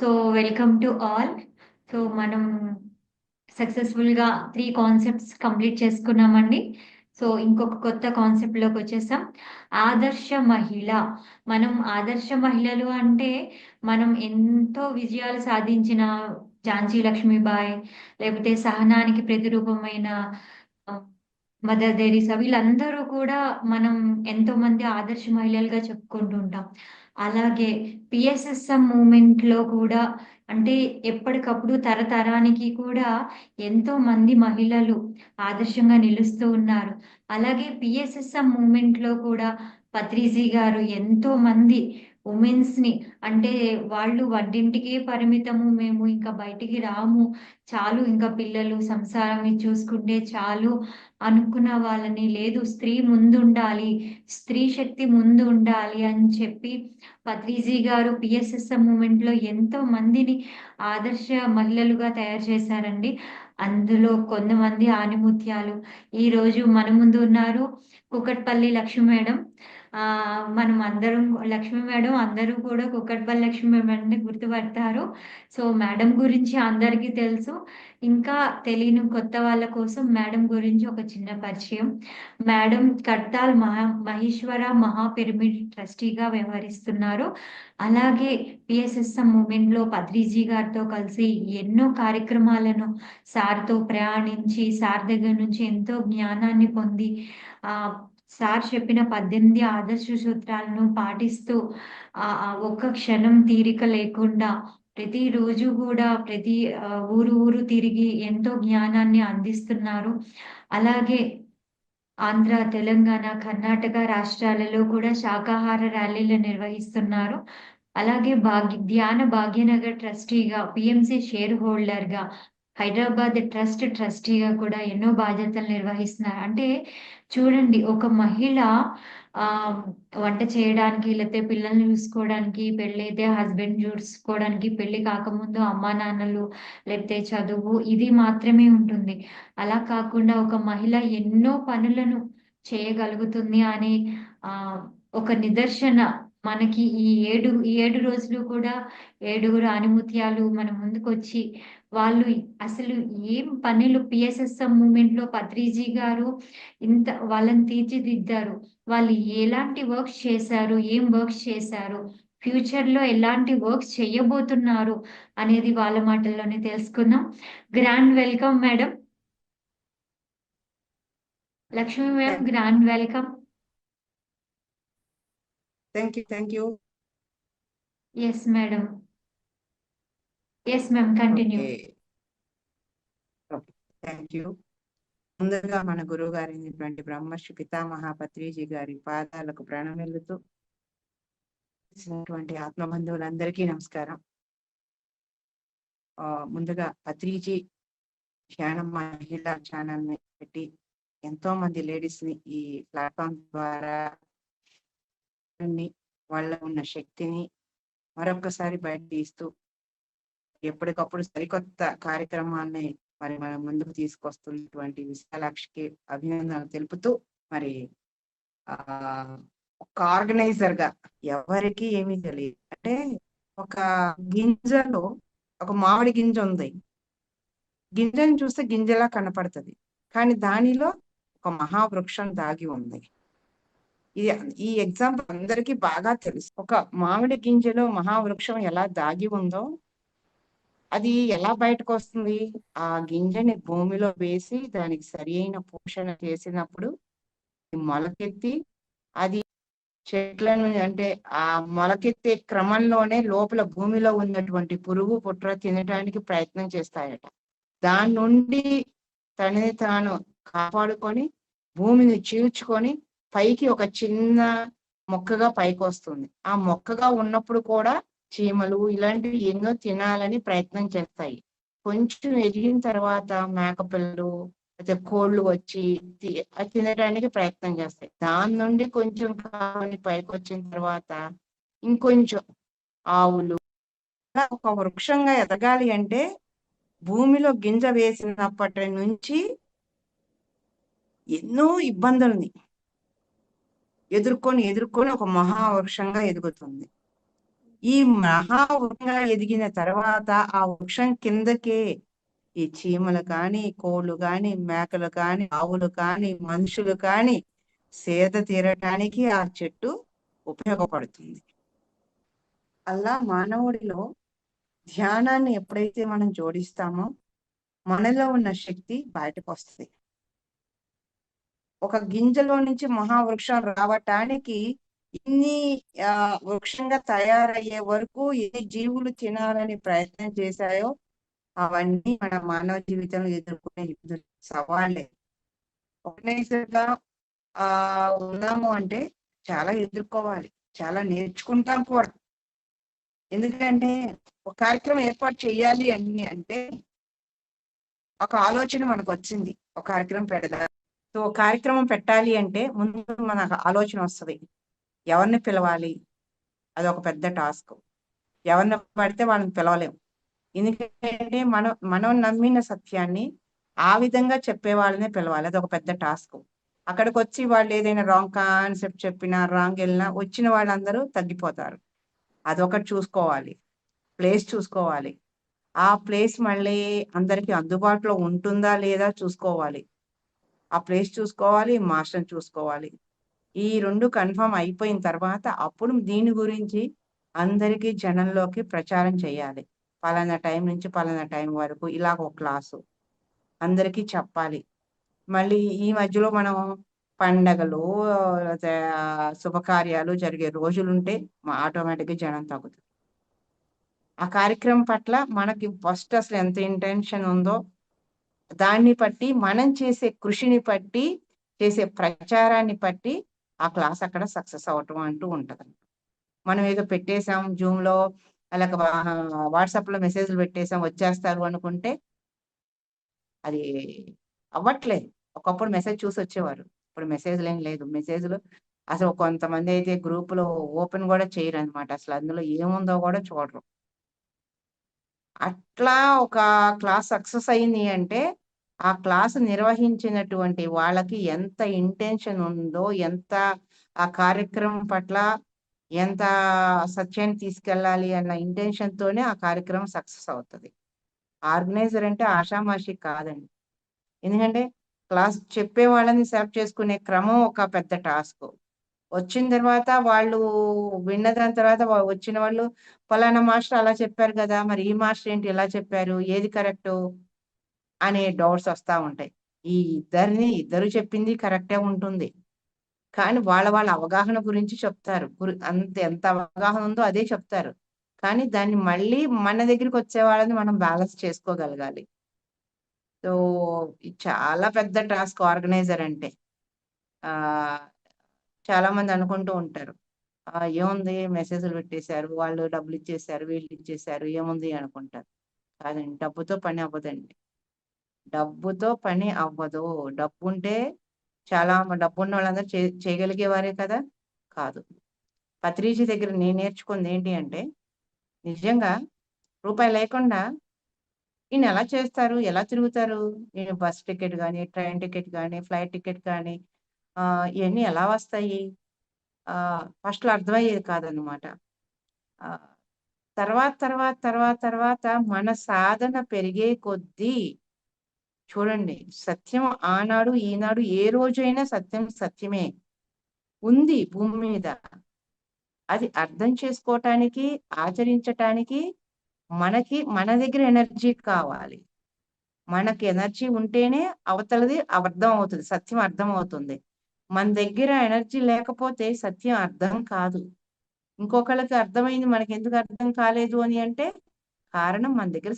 So welcome to all so మనం సక్సెస్ఫుల్గా three concepts complete చేసుకున్నామండి. సో ఇంకొక కొత్త కాన్సెప్ట్లోకి వచ్చేసాం. ఆదర్శ మహిళ. మనం ఆదర్శ మహిళలు అంటే మనం ఎంతో విజయాలు సాధించిన ఝాన్సీ లక్ష్మీబాయి లేకపోతే సహనానికి ప్రతిరూపమైన మదర్ తెరీసా వీళ్ళందరూ కూడా మనం ఎంతో మంది ఆదర్శ మహిళలుగా చెప్పుకుంటూ ఉంటాం అలాగే పిఎస్ఎస్ఎం మూమెంట్లో కూడా అంటే ఎప్పటికప్పుడు తరతరానికి కూడా ఎంతో మంది మహిళలు ఆదర్శంగా నిలుస్తూ ఉన్నారు. అలాగే పిఎస్ఎస్ఎం మూమెంట్లో కూడా పత్రిజీ గారు ఎంతో మంది ఉమెన్స్ని అంటే వాళ్ళు వంటింటికే పరిమితము మేము ఇంకా బయటికి రాము చాలు ఇంకా పిల్లలు సంసారం చూసుకుంటే చాలు అనుకున్న వాళ్ళని లేదు స్త్రీ ముందు ఉండాలి స్త్రీ శక్తి ముందు ఉండాలి అని చెప్పి పత్రిజీ గారు పిఎస్ఎస్ఎం మూమెంట్లో ఎంతో మందిని ఆదర్శ మహిళలుగా తయారు చేశారండి. అందులో కొంతమంది ఆనిముత్యాలు ఈ రోజు మన ముందు ఉన్నారు కుకట్పల్లి లక్ష్మి మేడం. మనం అందరం లక్ష్మి మేడం అందరూ కూడా కుక్కట్పల్లి లక్ష్మి మేడం గుర్తుపడతారు. సో మేడం గురించి అందరికీ తెలుసు. ఇంకా తెలియని కొత్త వాళ్ళ కోసం మేడం గురించి ఒక చిన్న పరిచయం. మేడం కట్టాల్ మహా మహేశ్వర మహాపిరమిడ్ ట్రస్టీగా వ్యవహరిస్తున్నారు. అలాగే పిఎస్ఎస్ఎం మూమెంట్లో పత్రిజీ గారితో కలిసి ఎన్నో కార్యక్రమాలను సార్తో ప్రయాణించి సార్ దగ్గర నుంచి ఎంతో జ్ఞానాన్ని పొంది ఆ సార్ చెప్పిన పద్దెనిమిది ఆదర్శ సూత్రాలను పాటిస్తూ ఆ ఒక్క క్షణం తీరిక లేకుండా ప్రతిరోజు కూడా ప్రతి ఊరు ఊరు తిరిగి ఎంతో జ్ఞానాన్ని అందిస్తున్నారు. అలాగే ఆంధ్ర తెలంగాణ కర్ణాటక రాష్ట్రాలలో కూడా శాకాహార ర్యాలీలు నిర్వహిస్తున్నారు. అలాగే భాగ్య ధ్యాన భాగ్యనగర్ ట్రస్టీగా పిఎంసి షేర్ హోల్డర్గా హైదరాబాద్ ట్రస్ట్ ట్రస్టీగా కూడా ఎన్నో బాధ్యతలు నిర్వహిస్తున్నారు. అంటే చూడండి ఒక మహిళ వంట చేయడానికి లేకపోతే పిల్లల్ని చూసుకోవడానికి పెళ్ళైతే హస్బెండ్ చూసుకోవడానికి పెళ్ళి కాకముందు అమ్మా నాన్నలు లేకపోతే చదువు ఇది మాత్రమే ఉంటుంది. అలా కాకుండా ఒక మహిళ ఎన్నో పనులను చేయగలుగుతుంది అనే ఒక నిదర్శన మనకి ఈ ఏడు ఈ ఏడు రోజులు కూడా ఏడుగురు ఆనిముత్యాలు మన ముందుకు వచ్చి వాళ్ళు అసలు ఏం పనులు పిఎస్ఎస్ఎం మూమెంట్లో పత్రిజీ గారు ఇంత వాళ్ళని తీర్చిదిద్దారు? వాళ్ళు ఎలాంటి వర్క్స్ చేశారు? ఏం వర్క్స్ చేశారు? ఫ్యూచర్లో ఎలాంటి వర్క్స్ చేయబోతున్నారు? అనేది వాళ్ళ మాటల్లోనే తెలుసుకుందాం. Grand welcome madam Lakshmi madam grand welcome thank you thank you yes madam yes ma'am continue thank you ముందుగా మన గురువు గారైనటువంటి బ్రహ్మర్షి పితామహ పత్రిజీ గారి పాదాలకు ప్రాణం వెళ్తూ ఆత్మ బంధువులందరికీ నమస్కారం. ముందుగా పత్రిజీ ధ్యానం మహిళా ఛానల్ని పెట్టి ఎంతో మంది లేడీస్ని ఈ ప్లాట్ఫామ్ ద్వారా వాళ్ళ ఉన్న శక్తిని మరొకసారి బయట తీస్తూ ఎప్పటికప్పుడు సరికొత్త కార్యక్రమాల్ని మరి మనం ముందుకు తీసుకొస్తున్నటువంటి విశాలాక్షికి అభినందనలు తెలుపుతూ మరి ఆ ఒక ఆర్గనైజర్గా ఎవరికి ఏమీ తెలియదు. అంటే ఒక గింజలో ఒక మామిడి గింజ ఉంది. గింజను చూస్తే గింజలా కనపడుతుంది. కానీ దానిలో ఒక మహావృక్షం దాగి ఉంది. ఇది ఈ ఎగ్జాంపుల్ అందరికీ బాగా తెలుసు. ఒక మామిడి గింజలో మహావృక్షం ఎలా దాగి ఉందో అది ఎలా బయటకు వస్తుంది ఆ గింజని భూమిలో వేసి దానికి సరి అయిన పోషణ చేసినప్పుడు మొలకెత్తి అది చెట్లను అంటే ఆ మొలకెత్తే క్రమంలోనే లోపల భూమిలో ఉన్నటువంటి పురుగు పుట్ర తినడానికి ప్రయత్నం చేస్తాయట. దాని నుండి తనని తాను కాపాడుకొని భూమిని చీల్చుకొని పైకి ఒక చిన్న మొక్కగా పైకి వస్తుంది ఆ మొక్కగా ఉన్నప్పుడు కూడా చీమలు ఇలాంటివి ఎన్నో తినాలని ప్రయత్నం చేస్తాయి. కొంచెం ఎదిగిన తర్వాత మేకపిల్లలు అయితే కోళ్ళు వచ్చి తి- తినడానికి ప్రయత్నం చేస్తాయి. దాని నుండి కొంచెం కాని పైకి వచ్చిన తర్వాత ఇంకొంచెం ఆవులు. ఒక వృక్షంగా ఎదగాలి అంటే భూమిలో గింజ వేసినప్పటి నుంచి ఎన్నో ఇబ్బందుల్ని ఎదుర్కొని ఎదుర్కొని ఒక మహావృక్షంగా ఎదుగుతుంది. ఈ మహావృక్షంగా ఎదిగిన తర్వాత ఆ వృక్షం కిందకే ఈ చీమలు కాని కోళ్ళు కాని మేకలు కాని ఆవులు కాని మనుషులు కాని సేద తీరటానికి ఆ చెట్టు ఉపయోగపడుతుంది. అలా మానవుడిలో ధ్యానాన్ని ఎప్పుడైతే మనం జోడిస్తామో మనలో ఉన్న శక్తి బయటకు వస్తుంది ఒక గింజలో నుంచి మహావృక్షం రావటానికి ఇన్ని ఆ వృక్షంగా తయారయ్యే వరకు ఎన్ని జీవులు తినాలని ప్రయత్నం చేశాయో అవన్నీ మన మానవ జీవితంలో ఎదుర్కొనే సవాళ్ళే. ఒకనేసరిగా ఆ ఉన్నాము అంటే చాలా ఎదుర్కోవాలి. చాలా నేర్చుకుంటాం కూడా. ఎందుకంటే ఒక కార్యక్రమం ఏర్పాటు చేయాలి అని అంటే ఒక ఆలోచన మనకు వచ్చింది. ఒక కార్యక్రమం పెడదాం. సో కార్యక్రమం పెట్టాలి అంటే ముందు మనకు ఆలోచన వస్తుంది. ఎవరిని పిలవాలి? అది ఒక పెద్ద టాస్క్. ఎవరిని పడితే వాళ్ళని పిలవలేము ఎందుకంటే మనం మనం నమ్మిన సత్యాన్ని ఆ విధంగా చెప్పే వాళ్ళనే పిలవాలి. అది ఒక పెద్ద టాస్క్. అక్కడికి వచ్చి వాళ్ళు ఏదైనా రాంగ్ కాన్సెప్ట్ చెప్పినా రాంగ్ వెళ్ళినా వచ్చిన వాళ్ళందరూ తగ్గిపోతారు. అదొకటి చూసుకోవాలి. ప్లేస్ చూసుకోవాలి. ఆ ప్లేస్ మళ్ళీ అందరికి అందుబాటులో ఉంటుందా లేదా చూసుకోవాలి. ఆ ప్లేస్ చూసుకోవాలి మాస్టర్ చూసుకోవాలి. ఈ రెండు కన్ఫర్మ్ అయిపోయిన తర్వాత అప్పుడు దీని గురించి అందరికీ జనంలోకి ప్రచారం చేయాలి. పలానా టైం నుంచి పలానా టైం వరకు ఇలా ఒక క్లాసు. అందరికీ చెప్పాలి. మళ్ళీ ఈ మధ్యలో మనం పండగలు శుభకార్యాలు జరిగే రోజులుంటే ఆటోమేటిక్గా జనం తగ్గుతుంది ఆ కార్యక్రమం పట్ల మనకి ఫస్ట్ అసలు ఎంత ఇంటెన్షన్ ఉందో దాన్ని బట్టి మనం చేసే కృషిని బట్టి చేసే ప్రచారాన్ని బట్టి ఆ క్లాస్ అక్కడ సక్సెస్ అవటం అంటూ ఉంటది మనం ఏదో పెట్టేసాం జూమ్లో అలాగ వాట్సాప్లో మెసేజ్లు పెట్టేసాం వచ్చేస్తారు అనుకుంటే అది అవ్వట్లేదు. ఒకప్పుడు మెసేజ్ చూసి వచ్చేవారు. ఇప్పుడు మెసేజ్లు ఏం లేదు. మెసేజ్లు అసలు కొంతమంది అయితే గ్రూపులో ఓపెన్ కూడా చేయరు అనమాట అసలు అందులో ఏముందో కూడా చూడరు. అట్లా ఒక క్లాస్ సక్సెస్ అయింది అంటే ఆ క్లాస్ నిర్వహించినటువంటి వాళ్ళకి ఎంత ఇంటెన్షన్ ఉందో ఎంత ఆ కార్యక్రమం పట్ల ఎంత సత్యాన్ని తీసుకెళ్ళాలి అన్న ఇంటెన్షన్ తోనే ఆ కార్యక్రమం సక్సెస్ అవుతుంది. ఆర్గనైజర్ అంటే ఆషామాషి కాదండి. ఎందుకంటే క్లాస్ చెప్పే వాళ్ళని సెలెక్ట్ చేసుకునే క్రమం ఒక పెద్ద టాస్క్. వచ్చిన తర్వాత వాళ్ళు విన్న దాని తర్వాత వచ్చిన వాళ్ళు ఫలానా మాస్టర్ అలా చెప్పారు కదా మరి ఈ మాస్టర్ ఏంటి ఇలా చెప్పారు ఏది కరెక్ట్? అనే డౌట్స్ వస్తూ ఉంటాయి. ఈ ఇద్దరిని ఇద్దరు చెప్పింది కరెక్టే ఉంటుంది. కానీ వాళ్ళ వాళ్ళ అవగాహన గురించి చెప్తారు. అంత ఎంత అవగాహన ఉందో అదే చెప్తారు. కానీ దాన్ని మళ్ళీ మన దగ్గరికి వచ్చే వాళ్ళని మనం బ్యాలెన్స్ చేసుకోగలగాలి. సో చాలా పెద్ద టాస్క్ ఆర్గనైజర్ అంటే. ఆ చాలా మంది అనుకుంటూ ఉంటారు. ఏముంది మెసేజ్లు పెట్టేశారు వాళ్ళు డబ్బులు ఇచ్చేసారు వీళ్ళు ఇచ్చేసారు ఏముంది అనుకుంటారు. కాదండి డబ్బుతో పని అవ్వదండి. డబ్బుతో పని అవ్వదు. డబ్బు ఉంటే చాలా డబ్బు ఉన్న వాళ్ళందరూ చే చేయగలిగేవారే కదా? కాదు. పత్రిజీ దగ్గర నేను నేర్చుకుంది ఏంటి అంటే నిజంగా రూపాయి లేకుండా ఈయన ఎలా చేస్తారు? ఎలా తిరుగుతారు? నేను బస్ టికెట్ కానీ ట్రైన్ టికెట్ కానీ ఫ్లైట్ టికెట్ కానీ ఇవన్నీ ఎలా వస్తాయి? ఫస్ట్లో అర్థమయ్యేది కాదనమాట తర్వాత తర్వాత తర్వాత తర్వాత మన సాధన పెరిగే కొద్దీ చూడండి సత్యం ఆనాడు ఈనాడు ఏ రోజైనా సత్యం సత్యమే ఉంది భూమి మీద. అది అర్థం చేసుకోవటానికి ఆచరించటానికి మనకి మన దగ్గర ఎనర్జీ కావాలి. మనకి ఎనర్జీ ఉంటేనే అవతలది అర్థం అవుతుంది సత్యం అర్థం అవుతుంది. మన దగ్గర ఎనర్జీ లేకపోతే సత్యం అర్థం కాదు. ఇంకొకళ్ళకి అర్థమైంది మనకి ఎందుకు అర్థం కాలేదు అని అంటే కారణం మన దగ్గర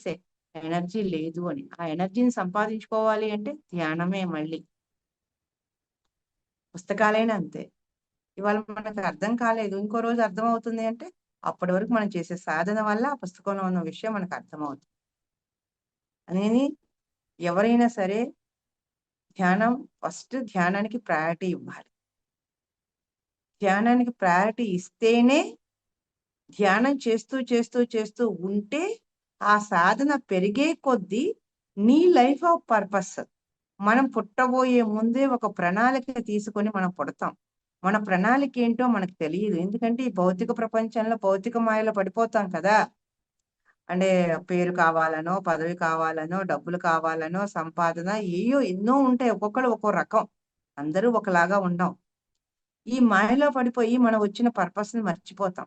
ఎనర్జీ లేదు అని. ఆ ఎనర్జీని సంపాదించుకోవాలి అంటే ధ్యానమే మళ్ళీ. పుస్తకాలైనా అంతే. ఇవాళ మనకు అర్థం కాలేదు. ఇంకో రోజు అర్థం అవుతుంది అంటే అప్పటి వరకు మనం చేసే సాధన వల్ల ఆ పుస్తకంలో ఉన్న విషయం మనకు అర్థమవుతుంది. అనేది ఎవరైనా సరే ధ్యానం ఫస్ట్ ధ్యానానికి ప్రయారిటీ ఇవ్వాలి. ధ్యానానికి ప్రయారిటీ ఇస్తేనే ధ్యానం చేస్తూ చేస్తూ చేస్తూ ఉంటే ఆ సాధన పెరిగే కొద్దీ నీ లైఫ్ ఆఫ్ పర్పస్ మనం పుట్టబోయే ముందే ఒక ప్రణాళిక తీసుకొని మనం పుడతాం. మన ప్రణాళిక ఏంటో మనకు తెలియదు. ఎందుకంటే ఈ భౌతిక ప్రపంచంలో భౌతిక మాయలో పడిపోతాం కదా. అంటే పేరు కావాలనో పదవి కావాలనో డబ్బులు కావాలనో సంపాదన ఏయో ఎన్నో ఉంటాయి. ఒక్కొక్కరు ఒక్కో రకం. అందరూ ఒకలాగా ఉండం. ఈ మాయలో పడిపోయి మనం వచ్చిన పర్పస్ని మర్చిపోతాం.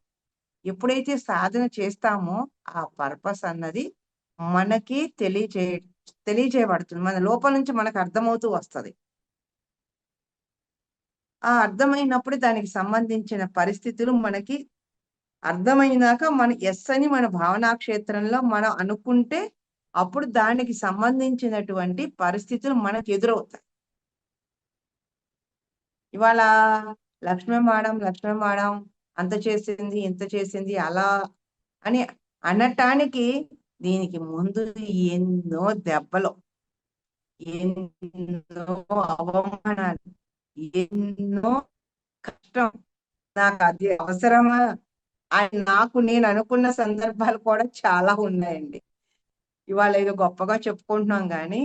ఎప్పుడైతే సాధన చేస్తామో ఆ పర్పస్ అన్నది మనకి తెలియజే తెలియజేయబడుతుంది. మన లోపల నుంచి మనకు అర్థమవుతూ వస్తుంది. ఆ అర్థమైనప్పుడు దానికి సంబంధించిన పరిస్థితులు మనకి అర్థమైనాక మన ఎస్ అని మన భావనా క్షేత్రంలో మనం అనుకుంటే అప్పుడు దానికి సంబంధించినటువంటి పరిస్థితులు మనకు ఎదురవుతాయి. ఇవాళ లక్ష్మీ మేడం లక్ష్మీ మేడం అంత చేసింది ఇంత చేసింది అలా అని అనటానికి దీనికి ముందు ఎన్నో దెబ్బలు ఎన్నో అవమానాలు ఎన్నో కష్టం. నాకు అది అవసరమా? అని నాకు నేను అనుకున్న సందర్భాలు కూడా చాలా ఉన్నాయండి. ఇవాళ ఏదో గొప్పగా చెప్పుకుంటున్నాం కానీ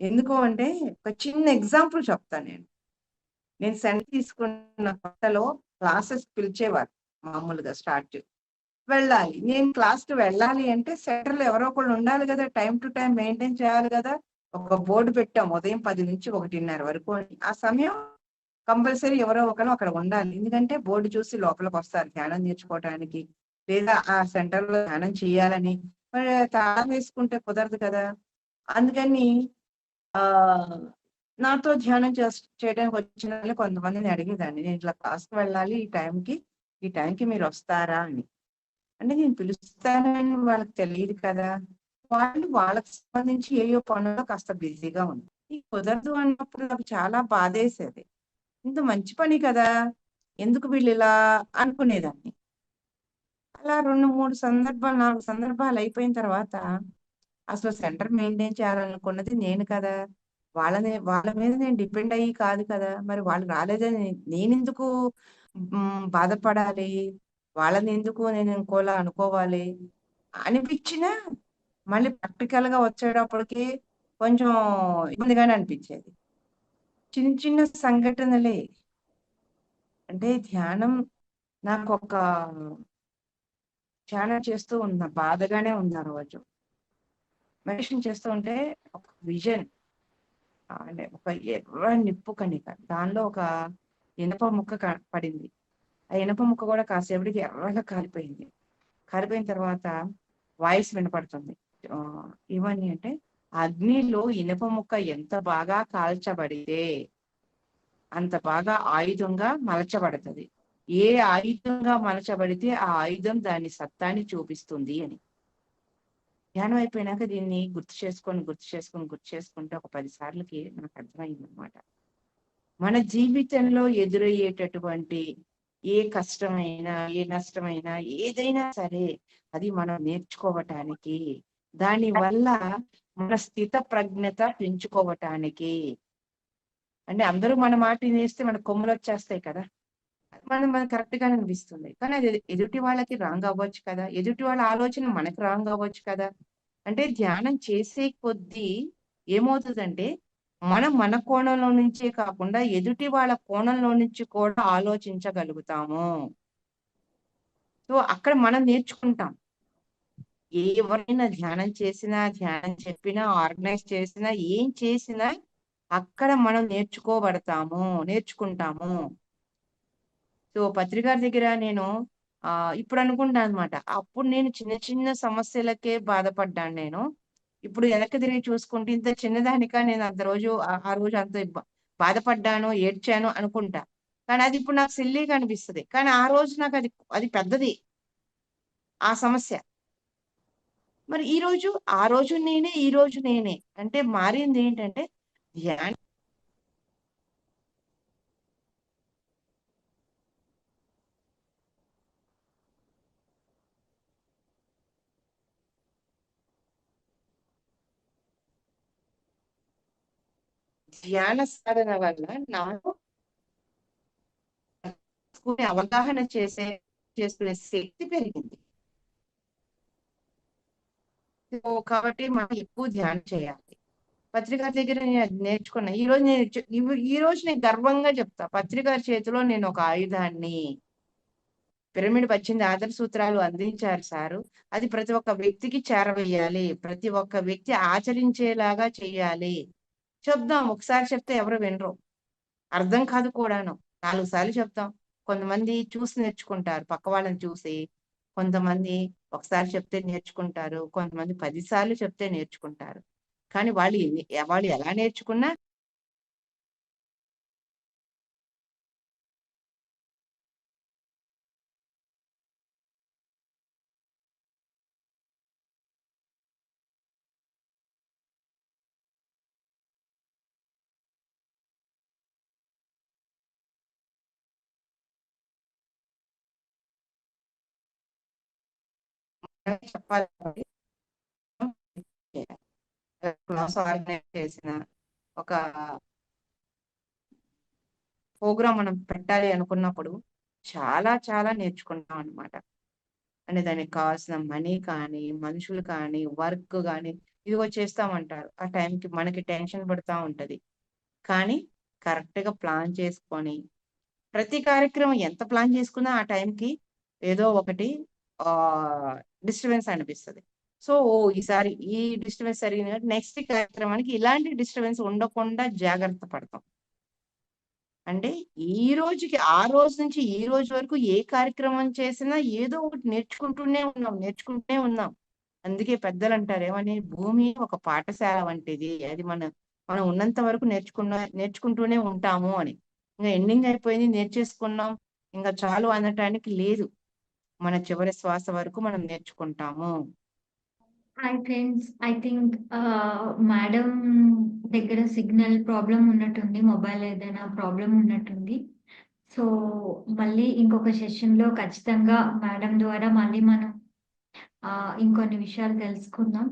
ఎందుకు అంటే ఒక చిన్న ఎగ్జాంపుల్ చెప్తాను నేను. నేను సెంటర్ తీసుకున్న కొత్తలో క్లాసెస్ పిలిచేవారు మామూలుగా స్టార్ట్. వెళ్ళాలి. నేను క్లాస్కి వెళ్ళాలి అంటే సెంటర్లో ఎవరో ఒకళ్ళు ఉండాలి కదా టైం టు టైం మెయింటైన్ చేయాలి కదా. ఒక బోర్డు పెట్టాం ఉదయం పది నుంచి ఒకటిన్నర వరకు ఆ సమయం కంపల్సరీ ఎవరో ఒకరు అక్కడ ఉండాలి. ఎందుకంటే బోర్డు చూసి లోపలికి వస్తారు ధ్యానం నేర్చుకోవడానికి లేదా ఆ సెంటర్లో ధ్యానం చేయాలని. మరి తాళం వేసుకుంటే కుదరదు కదా. అందుకని ఆ నాతో ధ్యానం చేస్- చేయడానికి వచ్చిన వాళ్ళు కొంతమందిని అడిగేదాన్ని. నేను ఇట్లా క్లాస్కి వెళ్ళాలి ఈ టైంకి ఈ టైంకి మీరు వస్తారా అని. అంటే నేను పిలుస్తానని వాళ్ళకి తెలియదు కదా. వాళ్ళు వాళ్ళకి సంబంధించి ఏయో పనుల్లో కాస్త బిజీగా ఉంది ఈ కుదరదు అన్నప్పుడు నాకు చాలా బాధేసేది. ఇంత మంచి పని కదా. ఎందుకు వీళ్ళు ఇలా అనుకునేదాన్ని. అలా రెండు మూడు సందర్భాలు నాలుగు సందర్భాలు అయిపోయిన తర్వాత అసలు సెంటర్ మెయింటైన్ చేయాలనుకున్నది నేను కదా. వాళ్ళని వాళ్ళ మీద నేను డిపెండ్ అయ్యి కాదు కదా. మరి వాళ్ళు రాలేదని నేను ఎందుకు బాధపడాలి? వాళ్ళని ఎందుకు నేను ఇంకోలా అనుకోవాలి? అనిపించినా మళ్ళీ ప్రాక్టికల్గా వచ్చేటప్పటికి కొంచెం ఇబ్బందిగానే అనిపించేది. చిన్న చిన్న సంఘటనలే. అంటే ధ్యానం నాకు ఒక ధ్యానం చేస్తూ ఉన్న బాధగానే ఉన్నారు రోజు. మెడిటేషన్ చేస్తూ ఉంటే ఒక విజన్. అంటే ఒక ఎర్ర నిప్పు కణిక. దానిలో ఒక ఇనప ముక్క క- పడింది. ఆ ఇనప ముక్క కూడా కాసేపటికి ఎర్రగా కాలిపోయింది. కాలిపోయిన తర్వాత వాయిస్ వినపడుతుంది. ఆ, ఇవన్నీ అంటే అగ్నిలో ఇనప ముక్క ఎంత బాగా కాల్చబడితే అంత బాగా ఆయుధంగా మలచబడుతుంది. ఏ ఆయుధంగా మలచబడితే ఆ ఆయుధం దాని సత్తాన్ని చూపిస్తుంది అని. ధ్యానం అయిపోయినాక దీన్ని గుర్తు చేసుకొని గుర్తు చేసుకొని గుర్తు చేసుకుంటే ఒక పది సార్లకి నాకు అర్థమైంది అనమాట మన జీవితంలో ఎదురయ్యేటటువంటి ఏ కష్టమైనా ఏ నష్టమైనా ఏదైనా సరే అది మనం నేర్చుకోవటానికి దాని వల్ల మన స్థిత ప్రజ్ఞత పెంచుకోవటానికి. అంటే అందరూ మన మాట వినేస్తే మన కొమ్ములు వచ్చేస్తాయి కదా. మనం మనం కరెక్ట్గా అనిపిస్తుంది. కానీ అది ఎదుటి వాళ్ళకి రాంగ్ అవ్వచ్చు కదా. ఎదుటి వాళ్ళ ఆలోచన మనకి రాంగ్ అవ్వచ్చు కదా. అంటే ధ్యానం చేసే కొద్దీ ఏమవుతుందంటే మనం మన కోణంలో నుంచే కాకుండా ఎదుటి వాళ్ళ కోణంలో నుంచి కూడా ఆలోచించగలుగుతాము. సో అక్కడ మనం నేర్చుకుంటాం. ఎవరైనా ధ్యానం చేసినా ధ్యానం చెప్పినా ఆర్గనైజ్ చేసినా ఏం చేసినా అక్కడ మనం నేర్చుకోబడతాము నేర్చుకుంటాము. సో పత్రికారి దగ్గర నేను ఆ ఇప్పుడు అనుకుంటాను అనమాట అప్పుడు నేను చిన్న చిన్న సమస్యలకే బాధపడ్డాను నేను. ఇప్పుడు వెనక్కి తిరిగి చూసుకుంటే ఇంత చిన్నదానికా నేను అంత రోజు ఆ- రోజు అంత బాధపడ్డాను ఏడ్చాను అనుకుంటా. కానీ అది ఇప్పుడు నాకు సిల్లీగా అనిపిస్తుంది. కానీ ఆ రోజు నాకు అది అది పెద్దది. ఆ సమస్య. మరి ఈ రోజు ఆ రోజు నేనే ఈ రోజు నేనే. అంటే మారింది ఏంటంటే ధ్యానం ధ్యాన సాధన వల్ల నాకు అవగాహన చేసే చేసుకునే శక్తి పెరిగింది. కాబట్టి మనం ఎక్కువ ధ్యానం చేయాలి. పత్రికారి దగ్గర నేను నేర్చుకున్నా. ఈ రోజు నేను ఈ- రోజు నేను గర్వంగా చెప్తా. పత్రికారి చేతిలో నేను ఒక ఆయుధాన్ని పిరమిడ్ పచ్చింది ఆదర్శ సూత్రాలు అందించారు సారు. అది ప్రతి ఒక్క వ్యక్తికి చేరవేయాలి. ప్రతి ఒక్క వ్యక్తి ఆచరించేలాగా చేయాలి. చెప్దాం. ఒకసారి చెప్తే ఎవరు వినరు. అర్థం కాదు కూడాను. నాలుగు సార్లు చెప్తాం. కొంతమంది చూసి నేర్చుకుంటారు. పక్క వాళ్ళని చూసి కొంతమంది ఒకసారి చెప్తే నేర్చుకుంటారు. కొంతమంది పది సార్లు చెప్తే నేర్చుకుంటారు. కానీ వాళ్ళు వాళ్ళు ఎలా నేర్చుకున్నా చెప్పాలి ఆర్గనైజ్ చేసిన ఒక ప్రోగ్రామ్ మనం పెట్టాలి అనుకున్నప్పుడు చాలా చాలా నేర్చుకున్నాం అన్నమాట. అంటే దానికి కావాల్సిన మనీ కానీ మనుషులు కానీ వర్క్ కానీ ఇదిగో చేస్తామంటారు. ఆ టైంకి మనకి టెన్షన్ పడుతూ ఉంటది. కానీ కరెక్ట్గా ప్లాన్ చేసుకొని ప్రతి కార్యక్రమం ఎంత ప్లాన్ చేసుకున్నా ఆ టైంకి ఏదో ఒకటి ఆ డిస్టర్బెన్స్ అనిపిస్తుంది. సో ఓ ఈసారి ఈ డిస్టర్బెన్స్ జరిగిన నెక్స్ట్ కార్యక్రమానికి ఇలాంటి డిస్టర్బెన్స్ ఉండకుండా జాగ్రత్త పడతాం. అంటే ఈ రోజుకి ఆ రోజు నుంచి ఈ రోజు వరకు ఏ కార్యక్రమం చేసినా ఏదో ఒకటి నేర్చుకుంటూనే ఉన్నాం నేర్చుకుంటూనే ఉన్నాం. అందుకే పెద్దలు అంటారు ఏమని భూమి ఒక పాఠశాల వంటిది అది మన మనం ఉన్నంత వరకు నేర్చుకున్న నేర్చుకుంటూనే ఉంటాము అని. ఇంకా ఎండింగ్ అయిపోయింది నేర్చేసుకున్నాం. ఇంకా చాలు అనటానికి లేదు. మన చివరి శ్వాస వరకు మనం నేర్చుకుంటాము. Hi friends I think madam దగ్గర సిగ్నల్ ప్రాబ్లం ఉన్నట్టుంది మొబైల్ ఏదైనా ప్రాబ్లం ఉన్నట్టుంది. సో మళ్ళీ ఇంకొక సెషన్లో ఖచ్చితంగా మేడం ద్వారా మళ్ళీ మనం ఆ, ఇంకొన్ని విషయాలు తెలుసుకుందాం.